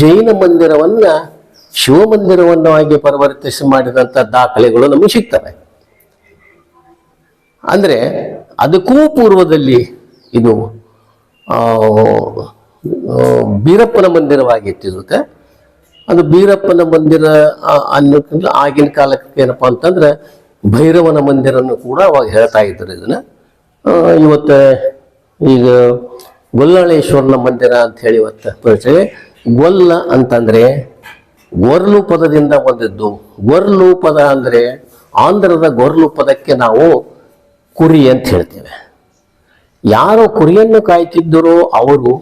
ಜೈನ ಮಂದಿರವನ್ನ ಶಿವಮಂದಿರವನ್ನಾಗಿ ಪರಿವರ್ತಿಸಿ ಮಾಡಿದಂಥ ದಾಖಲೆಗಳು ನಮಗೆ ಸಿಗ್ತವೆ. ಅಂದ್ರೆ ಅದಕ್ಕೂ ಪೂರ್ವದಲ್ಲಿ ಇದು ಬೀರಪ್ಪನ ಮಂದಿರವಾಗಿತ್ತು ಅದು ಬೀರಪ್ಪನ ಮಂದಿರ ಅನ್ನೋಕ್ಕಿಂತ ಆಗಿನ ಕಾಲಕ್ಕೆ ಏನಪ್ಪಾ ಅಂತಂದ್ರೆ ಭೈರವನ ಮಂದಿರನ್ನು ಕೂಡ ಅವಾಗ ಹೇಳ್ತಾ ಇದ್ರು ಇದನ್ನ. ಇವತ್ತು ಈಗ ಗೊಲ್ಲಾಳೇಶ್ವರನ ಮಂದಿರ ಅಂತ ಹೇಳಿ ಇವತ್ತು ಪರಿಚಯ ಗೊಲ್ಲ ಅಂತಂದ್ರೆ ಗೊರ್ಲು ಪದದಿಂದ ಬಂದಿದ್ದು. ಗೊರ್ಲು ಪದ ಅಂದ್ರೆ ಆಂಧ್ರದ ಗೊರ್ಲು ಪದಕ್ಕೆ ನಾವು ಕುರಿ ಅಂತ ಹೇಳ್ತೇವೆ. ಯಾರು ಕುರಿಯನ್ನು ಕಾಯ್ತಿದ್ದರೋ ಅವರು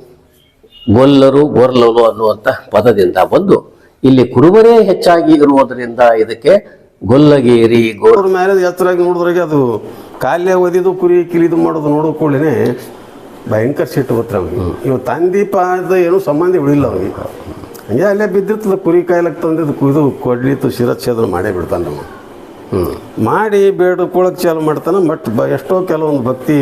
ಗೊಲ್ಲರು, ಗೊರ್ಲರು ಅನ್ನುವಂಥ ಪದದಿಂದ ಬಂದು ಇಲ್ಲಿ ಕುರುಬರೇ ಹೆಚ್ಚಾಗಿ ಇರುವುದರಿಂದ ಇದಕ್ಕೆ ಗೊಲ್ಲಗೇರಿ, ಗೋ ಮೇಲೆ ಎತ್ತರಾಗಿ ನೋಡಿದ್ರಾಗೆ ಅದು ಕಾಲೇ ಒದಿದು ಕುರಿ ಕಿಲಿದು ಮಾಡೋದು ನೋಡೋ ಕೂಡಲೇ ಭಯಂಕರ ಸಿಟ್ಟು ಬತ್ರ ಅವ್ನಿಗೆ ಇವ ತಂದೀಪ ಅದ ಏನು ಸಂಬಂಧ ಉಳಿಲ್ಲ ಅವ್ರಿಗೆ. ಹಂಗೆ ಅಲ್ಲೇ ಬಿದ್ದಿರ್ತದ ಕುರಿ ಕಾಯ್ಲಕ್ಕೆ ತಂದಿದ್ದು ಕುಯ್ದು ಕೊಡ್ಲಿತ್ತು ಶಿರಚ್ಛೇದನ ಮಾಡೇ ಬಿಡ್ತಾನೆ ನಮ್ಮ ಹ್ಞೂ ಮಾಡಿ ಬೇಡ್ಕೊಳಕ್ಕೆ ಚಾಲು ಮಾಡ್ತಾನೆ ಬಟ್ ಬ ಎಷ್ಟೋ ಕೆಲವೊಂದು ಭಕ್ತಿ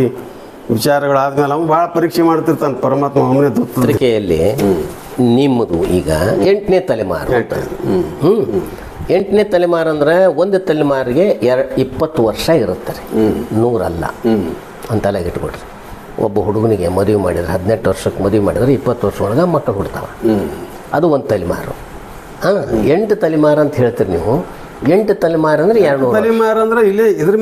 ವಿಚಾರಗಳಾದ್ಮೇಲೆ ಅವ್ನು ಭಾಳ ಪರೀಕ್ಷೆ ಮಾಡ್ತಿರ್ತಾನೆ ಪರಮಾತ್ಮ ಅವನೇ ದೊತ್ತ ಪತ್ರಿಕೆಯಲ್ಲಿ ನಿಮ್ಮದು ಈಗ ಎಂಟನೇ ತಲೆಮಾರು ಹ್ಮ್. ಎಂಟನೇ ತಲೆಮಾರು ಅಂದ್ರೆ ಒಂದು ತಲೆಮಾರಿಗೆ ಎರ ಇಪ್ಪತ್ತು ವರ್ಷ ಇರುತ್ತೆ ರೀ. ನೂರಲ್ಲ. ಅಂತೆಲ್ಲ ಇಟ್ಬಿಡ್ರಿ ಒಬ್ಬ ಹುಡುಗನಿಗೆ ಮದುವೆ ಮಾಡಿದ್ರೆ ಹದಿನೆಂಟು ವರ್ಷಕ್ಕೆ ಮದುವೆ ಮಾಡಿದ್ರೆ ಇಪ್ಪತ್ತು ವರ್ಷ ಒಳಗೆ ಮಕ್ಕಳು ಹುಡ್ತಾವೆ. ಅದು ಒಂದು ತಲೆಮಾರು. ಹಾಂ ಎಂಟು ತಲೆಮಾರು ಅಂತ ಹೇಳ್ತೀರಿ ನೀವು. ಎಂಟು ತಲೆಮಾರು ಅಂದರೆ ಎರಡು ತಲೆಮಾರು ಅಂದ್ರೆ ಇಲ್ಲೇ ಇದ್ರ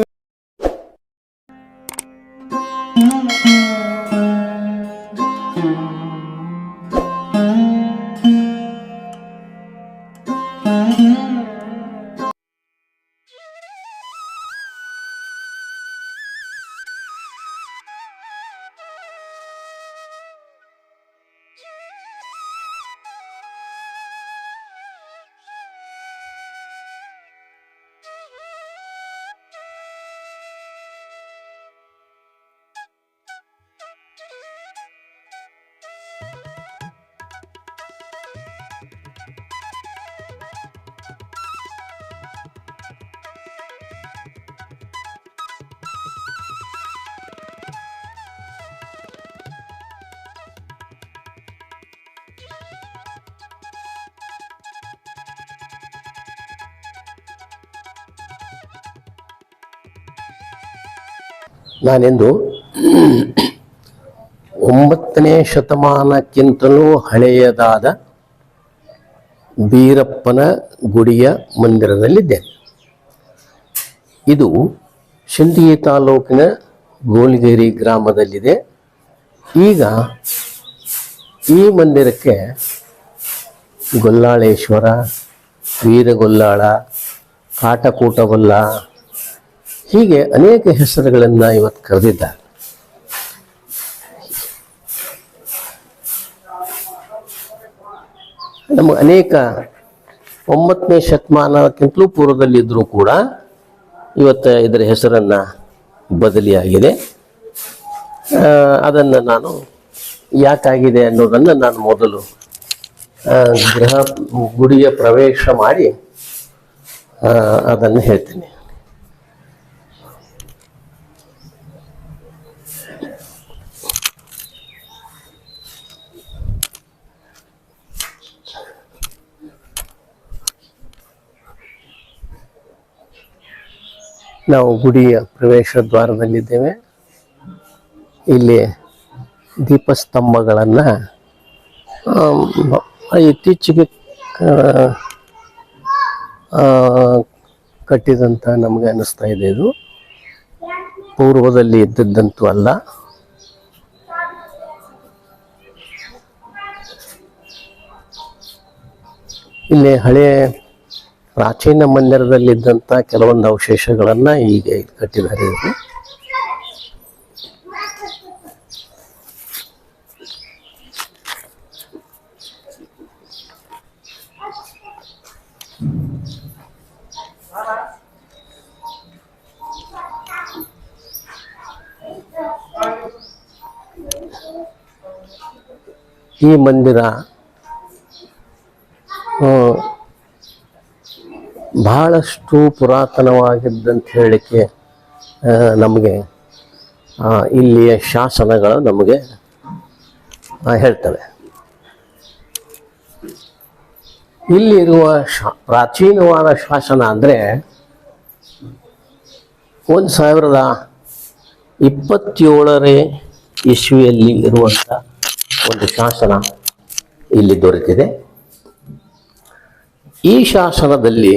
ನಾನೆಂದು? ಒಂಬತ್ತನೇ ಶತಮಾನಕ್ಕಿಂತಲೂ ಹಳೆಯದಾದ ಬೀರಪ್ಪನ ಗುಡಿಯ ಮಂದಿರದಲ್ಲಿದ್ದೇನೆ ಇದು ಶಿಂದಗಿ ತಾಲೂಕಿನ ಗೋಲಿಗೇರಿ ಗ್ರಾಮದಲ್ಲಿದೆ. ಈಗ ಈ ಮಂದಿರಕ್ಕೆ ಗೊಲ್ಲಾಳೇಶ್ವರ, ವೀರಗೊಲ್ಲಾಳ ಕಾಟಕೂಟಗೊಲ್ಲ ಹೀಗೆ ಅನೇಕ ಹೆಸರುಗಳನ್ನು ಇವತ್ತು ಕರೆದಿದ್ದಾರೆ. ನಮ್ಮ ಅನೇಕ ಒಂಬತ್ತನೇ ಶತಮಾನಕ್ಕಿಂತಲೂ ಪೂರ್ವದಲ್ಲಿದ್ದರೂ ಕೂಡ ಇವತ್ತು ಇದರ ಹೆಸರನ್ನು ಬದಲಿಯಾಗಿದೆ. ಅದನ್ನು ನಾನು ಯಾಕಾಗಿದೆ ಅನ್ನೋದನ್ನು ನಾನು ಮೊದಲು ಗೃಹ ಗುಡಿಯ ಪ್ರವೇಶ ಮಾಡಿ ಅದನ್ನು ಹೇಳ್ತೀನಿ. ನಾವು ಗುಡಿಯ ಪ್ರವೇಶ ದ್ವಾರದಲ್ಲಿದ್ದೇವೆ. ಇಲ್ಲಿ ದೀಪಸ್ತಂಭಗಳನ್ನು ಇತ್ತೀಚೆಗೆ ಕಟ್ಟಿದಂತ ನಮಗೆ ಅನ್ನಿಸ್ತಾ ಇದೆ ಇದು. ಪೂರ್ವದಲ್ಲಿ ಇದ್ದದ್ದಂತೂ ಅಲ್ಲ. ಇಲ್ಲಿ ಹಳೆಯ ಪ್ರಾಚೀನ ಮಂದಿರದಲ್ಲಿದ್ದಂಥ ಕೆಲವೊಂದು ಅವಶೇಷಗಳನ್ನು ಈಗ ಕಟ್ಟಿದ್ದಾರೆ. ಈ ಮಂದಿರ ಬಹಳಷ್ಟು ಪುರಾತನವಾಗಿದ್ದಂತ ಹೇಳಿಕೆ ನಮಗೆ ಇಲ್ಲಿಯ ಶಾಸನಗಳು ನಮಗೆ ಹೇಳ್ತವೆ. ಇಲ್ಲಿರುವ ಶಾ, ಪ್ರಾಚೀನವಾದ ಶಾಸನ ಅಂದರೆ ಒಂದು ಸಾವಿರದ ಇಪ್ಪತ್ತೇಳನೇ ಇಸ್ವಿಯಲ್ಲಿ ಇರುವಂಥ ಒಂದು ಶಾಸನ ಇಲ್ಲಿ ದೊರೆತಿದೆ. ಈ ಶಾಸನದಲ್ಲಿ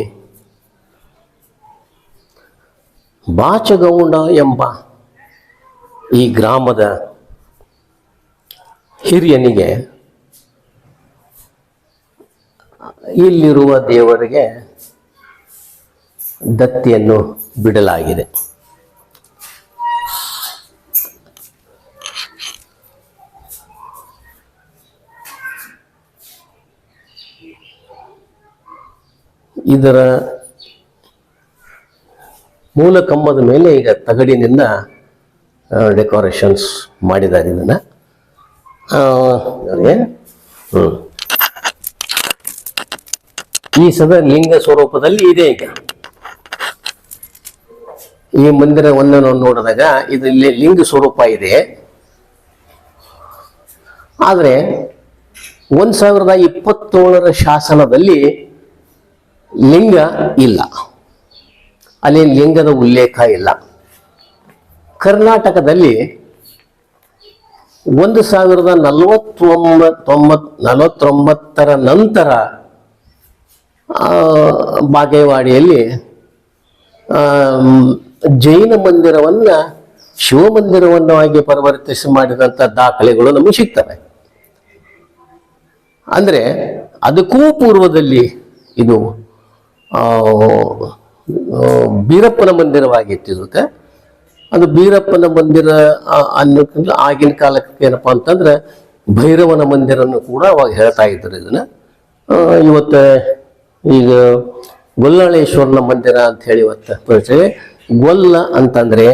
ಬಾಚಗೌಂಡ ಎಂಬ ಈ ಗ್ರಾಮದ ಹಿರಿಯನಿಗೆ ಇಲ್ಲಿರುವ ದೇವರಿಗೆ ದತ್ತಿಯನ್ನು ಬಿಡಲಾಗಿದೆ. ಇದರ ಮೂಲ ಕಂಬದ ಮೇಲೆ ಈಗ ತಗಡಿನಿಂದ ಡೆಕೋರೇಷನ್ಸ್ ಮಾಡಿದ್ದಾರೆ ಇದನ್ನು. ಹ್ಞೂ ಈ ಸದ ಲಿಂಗ ಸ್ವರೂಪದಲ್ಲಿ ಇದೆ ಈಗ. ಈ ಮಂದಿರವನ್ನು ನಾವು ನೋಡಿದಾಗ ಇದರಲ್ಲಿ ಲಿಂಗ ಸ್ವರೂಪ ಇದೆ. ಆದರೆ ಒಂದು ಸಾವಿರದ ಇಪ್ಪತ್ತೇಳರ ಶಾಸನದಲ್ಲಿ ಲಿಂಗ ಇಲ್ಲ. ಅಲ್ಲಿ ಲಿಂಗದ ಉಲ್ಲೇಖ ಇಲ್ಲ. ಕರ್ನಾಟಕದಲ್ಲಿ ಒಂದು ಸಾವಿರದ ನಲವತ್ತೊಂಬತ್ತೊಂಬತ್ ನಲವತ್ತೊಂಬತ್ತರ ನಂತರ ಬಾಗೇವಾಡಿಯಲ್ಲಿ ಜೈನ ಮಂದಿರವನ್ನು ಶಿವಮಂದಿರವನ್ನಾಗಿ ಪರಿವರ್ತಿಸಿ ಮಾಡಿದಂಥ ದಾಖಲೆಗಳು ನಮಗೆ ಸಿಗ್ತವೆ. ಅಂದರೆ ಅದಕ್ಕೂ ಪೂರ್ವದಲ್ಲಿ ಇದು ಬೀರಪ್ಪನ ಮಂದಿರವಾಗಿತ್ತು ಇದಕ್ಕೆ ಅದು ಬೀರಪ್ಪನ ಮಂದಿರ ಅನ್ನೋಕ್ಕಿಂತ ಆಗಿನ ಕಾಲಕ್ಕೆ ಏನಪ್ಪ ಅಂತಂದ್ರೆ ಭೈರವನ ಮಂದಿರನ್ನು ಕೂಡ ಅವಾಗ ಹೇಳ್ತಾ ಇದ್ದರು ಇದನ್ನ. ಇವತ್ತು ಈಗ ಗೊಲ್ಲಾಳೇಶ್ವರನ ಮಂದಿರ ಅಂತ ಹೇಳಿ ಇವತ್ತು ಪರಿಚಯ ಗೊಲ್ಲ ಅಂತಂದ್ರೆ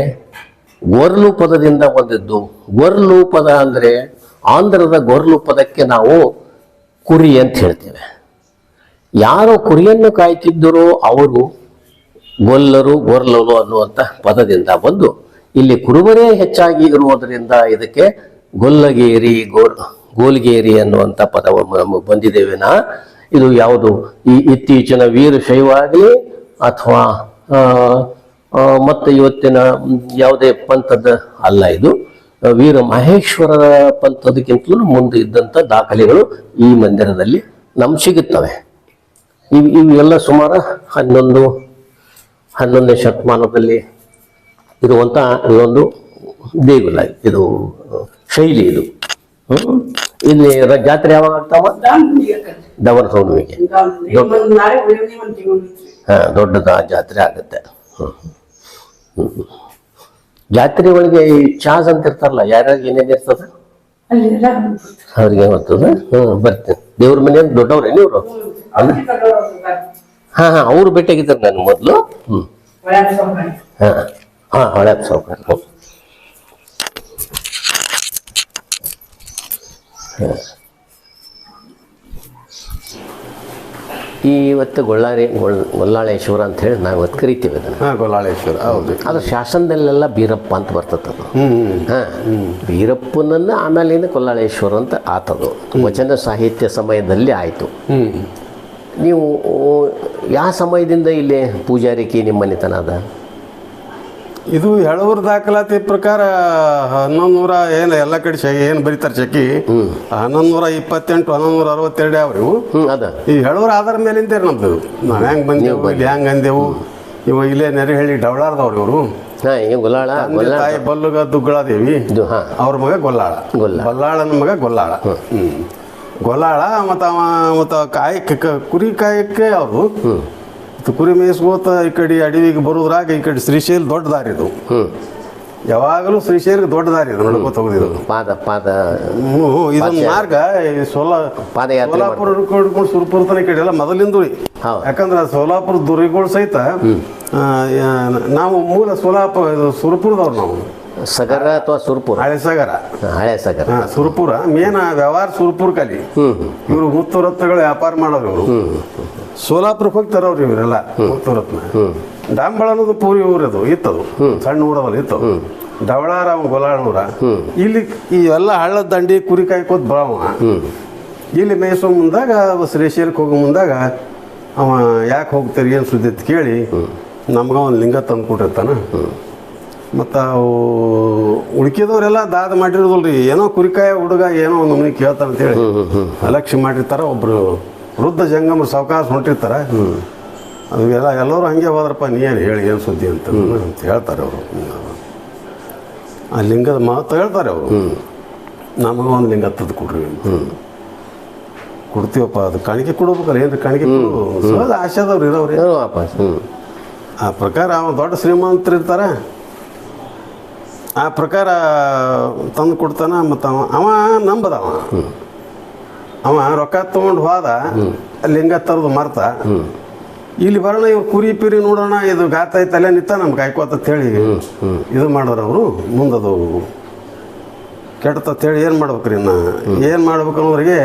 ಗೊರ್ಲು ಪದದಿಂದ ಬಂದಿದ್ದು. ಗೊರ್ಲು ಪದ ಅಂದ್ರೆ ಆಂಧ್ರದ ಗೊರ್ಲು ಪದಕ್ಕೆ ನಾವು ಕುರಿ ಅಂತ ಹೇಳ್ತೇವೆ. ಯಾರು ಕುರಿಯನ್ನು ಕಾಯ್ತಿದ್ದರೋ ಅವರು ಗೊಲ್ಲರು, ಗೊರ್ಲರು ಅನ್ನುವಂಥ ಪದದಿಂದ ಬಂದು ಇಲ್ಲಿ ಕುರುಬರೇ ಹೆಚ್ಚಾಗಿ ಇರುವುದರಿಂದ ಇದಕ್ಕೆ ಗೊಲ್ಲಗೇರಿ ಗೋಲ್ ಗೋಲ್ಗೇರಿ ಅನ್ನುವಂಥ ಪದವನ್ನು ನಮಗೆ ಬಂದಿದೆ ವಿನ. ಇದು ಯಾವುದು? ಈ ಇತ್ತೀಚಿನ ವೀರಶೈವ ಆಗಲಿ ಅಥವಾ ಮತ್ತೆ ಇವತ್ತಿನ ಯಾವುದೇ ಪಂಥದ ಅಲ್ಲ ಇದು. ವೀರ ಮಹೇಶ್ವರರ ಪಂಥದಕ್ಕಿಂತಲೂ ಮುಂದೆ ಇದ್ದಂಥ ದಾಖಲೆಗಳು ಈ ಮಂದಿರದಲ್ಲಿ ನಮ್ಗೆ ಸಿಗುತ್ತವೆ. ಇವು, ಇವೆಲ್ಲ ಸುಮಾರು ಹನ್ನೊಂದು ಹನ್ನೊಂದನೇ ಶತಮಾನದಲ್ಲಿ ಇರುವಂಥ ಇದೊಂದು ದೇಗುಲ, ಇದು ಶೈಲಿ ಇದು? ಇಲ್ಲಿ ಜಾತ್ರೆ ಯಾವಾಗ ಆಗ್ತಾವ? ದವನ ಸೌಮಿಗೆ ಹಾ, ದೊಡ್ಡದ ಜಾತ್ರೆ ಆಗುತ್ತೆ. ಜಾತ್ರೆ ಒಳಗೆ ಈ ಚಾಸ್ ಅಂತ ಇರ್ತಾರಲ್ಲ, ಯಾರ್ಯಾರಿಗೆ ಏನೇನು ಇರ್ತದೆ? ಅವ್ರಿಗೆ ಬರ್ತದ ಹ್ಮ್, ಬರ್ತೇನೆ. ದೇವ್ರ ಮನೆ ದೊಡ್ಡವ್ರೆ ಇವರು? ಹಾ ಹಾ ಅವ್ರು ಭೇಟಿಯಾಗಿದ್ದಾರೆ ನಾನು ಮೊದಲು. ಹ್ಮ್. ಹಾ ಹಾ ಹಳೆ ಸಾವುಕಾರ ಇವತ್ತು ಗೊಳ್ಳಾರಿ ಗೊಳ್ ಗೊಲ್ಲಾಳೇಶ್ವರ ಅಂತ ಹೇಳಿ ನಾವು ಇವತ್ತು ಕರಿತೀವಿ ಅದನ್ನು. ಹಾಂ ಗೊಲ್ಲಾಳೇಶ್ವರ ಹೌದು. ಅದು ಶಾಸನದಲ್ಲೆಲ್ಲ ಬೀರಪ್ಪ ಅಂತ ಬರ್ತದೆ ಅದು. ಹಾ ಬೀರಪ್ಪನನ್ನ ಆಮೇಲಿಂದ ಕೊಲ್ಲಾಳೇಶ್ವರ ಅಂತ ಆತದು. ವಚನ ಸಾಹಿತ್ಯ ಸಮಯದಲ್ಲಿ ಆಯಿತು. ಹ್ಮ್. ನೀವು ಯಾವ ಸಮಯದಿಂದ ಇಲ್ಲಿ ಪೂಜಾರಿಕೆ ನಿಮ್ಮ ಮನೆತನ ಅದ? ಇದು ಎಳವೂರು ದಾಖಲಾತಿ ಪ್ರಕಾರ ಹನ್ನೊಂದು ನೂರ ಏನು ಎಲ್ಲ ಕಡೆ ಶಕಿ ಏನು ಬರೀತಾರೆ ಶಕಿ ಹನ್ನೊಂದು ನೂರ ಇಪ್ಪತ್ತೆಂಟು ಹನ್ನೊಂದು ನೂರ ಅರವತ್ತೆರಡು ಅವ್ರಿ ಅದ. ಈ ಎಳವೂರು ಆಧಾರ ಮೇಲಿಂದ ನಮ್ದು. ನಾವು ಹೆಂಗೆ ಬಂದೆವು ಇಲ್ಲಿ ಹೆಂಗೆ ಅಂದೆವು? ಇವ ಇಲ್ಲೇ ನೆರೆಹಳ್ಳಿ ಡವಳಾರ್ದವ್ರು ಇವರು. ಹಾಂ ಈ ಗೊಲ್ಲಾಳ ತಾಯಿ ಬಲ್ಲುಗ ದುಗ್ಗಳಾದೇವಿ. ಅವ್ರ ಮಗ ಗೊಲ್ಲಾಳ. ಗೊಲ್ಲಾಳ. ಗೊಲ್ಲಾಳನ ಮಗ ಗೊಲ್ಲಾಳ. ಹ್ಮ್. ಗೊಲ್ಲಾಳ ಮತ್ತು ಅವ ಮತ್ತು ಕಾಯಕ್ಕೆ ಕ- ಕುರಿ ಕಾಯಕ್ಕೆ ಅವರು ಮತ್ತು ಕುರಿ ಮೇಯಿಸ್ಕೋತ ಈ ಕಡೆ ಅಡವಿಗೆ ಬರೋದ್ರಾಗ ಈ ಕಡೆ ಶ್ರೀಶೈಲ್ ದೊಡ್ಡ ದಾರಿ ಇದು. ಯಾವಾಗಲೂ ಶ್ರೀಶೈಲಿಗೆ ದೊಡ್ಡ ದಾರಿ ಇದು ನಡ್ಕೋತ ಹೋಗುದಿದು ಪಾದ ಪಾದ. ಹ್ಞೂ ಇದೊಂದು ಮಾರ್ಗ ಸೋಲ ಸೋಲಾ ಸೋಲಾಪುರ ಹಿಡ್ಕೊಂಡು ಸುರಪುರ ತನಕ ಕಡೆ ಎಲ್ಲ ಮೊದಲಿಂದ. ಯಾಕಂದ್ರೆ ಸೋಲಾಪುರ ದುರಿಗಳು ಸಹಿತ ನಾವು ಮೂಲ ಸೋಲಾಪುರ ಇದು ಸುರಪುರದವ್ರು ನಾವು. ಸಗರ ಅಥವಾ ಸುರ್ಪುರ? ಹಳೆ ಸಾಗರ. ಹಳೆ ಸಗರ. ಹಾ, ಸುರಪುರ. ಮೇನ್ ವ್ಯವಹಾರ ಸುರ್ಪುರ ಕಲಿ. ಇವರು ಮುತ್ತು ರತ್ನಗಳು ವ್ಯಾಪಾರ ಮಾಡೋರು ಇವರು. ಸೋಲಾಪುರ ಹೋಗಿ ತರೋರು ಇವರೆಲ್ಲ ಮುತ್ತು ರತ್ನ. ಡಾಂಬಳ ಅನ್ನೋದು ಪೂರಿ ಊರದು ಇತ್ತದು. ಸಣ್ಣ ಊರದಲ್ಲಿ ಇತ್ತದು ಡವಳಾರ ಅವ ಗೊಲಾಳೂರ ಇಲ್ಲಿ ಈ ಎಲ್ಲ ಹಳ್ಳದ ದಂಡಿ ಕುರಿ ಕಾಯ್ಕೋದ್ ಬರವ. ಇಲ್ಲಿ ಮೇಯಿಸೋ ಮುಂದಾಗ ಶ್ರೀಶೈಲಕ್ಕೆ ಹೋಗೋ ಮುಂದಾಗ ಅವ ಯಾಕೆ ಹೋಗ್ತೀರಿ ಏನು ಸುದ್ದಿ ಅಂತ ಕೇಳಿ ನಮ್ಗೆ ಒಂದು ಲಿಂಗ ತಂದು ಕೊಟ್ಟಿರ್ತಾನ ಮತ್ತು ಅವು ಉಳ್ಕಿದವರೆಲ್ಲ ದಾದ ಮಾಡಿರೋದಲ್ರಿ. ಏನೋ ಕುರಿಕಾಯ ಹುಡುಗ ಏನೋ ಒಂದು ನಮಗೆ ಕೇಳ್ತಾನೆ ಅಂತೇಳಿ ಅಲಕ್ಷ್ಯ ಮಾಡಿರ್ತಾರೆ ಒಬ್ಬರು ವೃದ್ಧ ಜಂಗಮ ಸಾವಕಾಶ ಹೊಂಟಿರ್ತಾರೆ. ಅದು ಎಲ್ಲ ಎಲ್ಲರೂ ಹಂಗೆ ಹೋದ್ರಪ್ಪ ನೀ ಏನು ಹೇಳಿ ಏನು ಸುದ್ದಿ ಅಂತ ಅಂತ ಹೇಳ್ತಾರೆ ಅವರು. ಆ ಲಿಂಗದ ಮಹತ್ವ ಹೇಳ್ತಾರೆ ಅವರು. ನಮಗೆ ಒಂದು ಲಿಂಗ ತಂದು ಕೊಡ್ರಿ ಅಂತ. ಕೊಡ್ತೀವಪ್ಪ ಅದು ಕಾಣಿಕೆ ಕೊಡ್ಬೇಕಲ್ಲ ಏನು ಕಾಣಿಕೆ ಕೊಡು. ಆಶಾದವ್ರು ಇರೋರು ಆ ಪ್ರಕಾರ ಅವ ದೊಡ್ಡ ಶ್ರೀಮಂತರು ಇರ್ತಾರ ಆ ಪ್ರಕಾರ ತಂದು ಕೊಡ್ತಾನ ಮತ್ತು ಅವ ಅವ ನಂಬದವ ಅವ. ರೊಕ್ಕ ತಗೊಂಡು ಹೋದ ಲಿಂಗ ತರದು ಮರ್ತ. ಇಲ್ಲಿ ಬರೋಣ ಇವ್ರು ಕುರಿ ಪಿರಿ ನೋಡೋಣ ಇದು ಗಾತ ಐತಲ್ಲೇ ಅಲ್ಲೇ ನಿಂತ ನಮ್ಗೆ ಕಾಯ್ಕೋತ ಹೇಳಿ ಇದು ಮಾಡೋರು ಅವರು ಮುಂದದು. ಹೇಳಿ ಏನು ಮಾಡ್ಬೇಕ್ರಿ ನಾ ಏನು ಮಾಡ್ಬೇಕು ಅನ್ನೋರಿಗೆ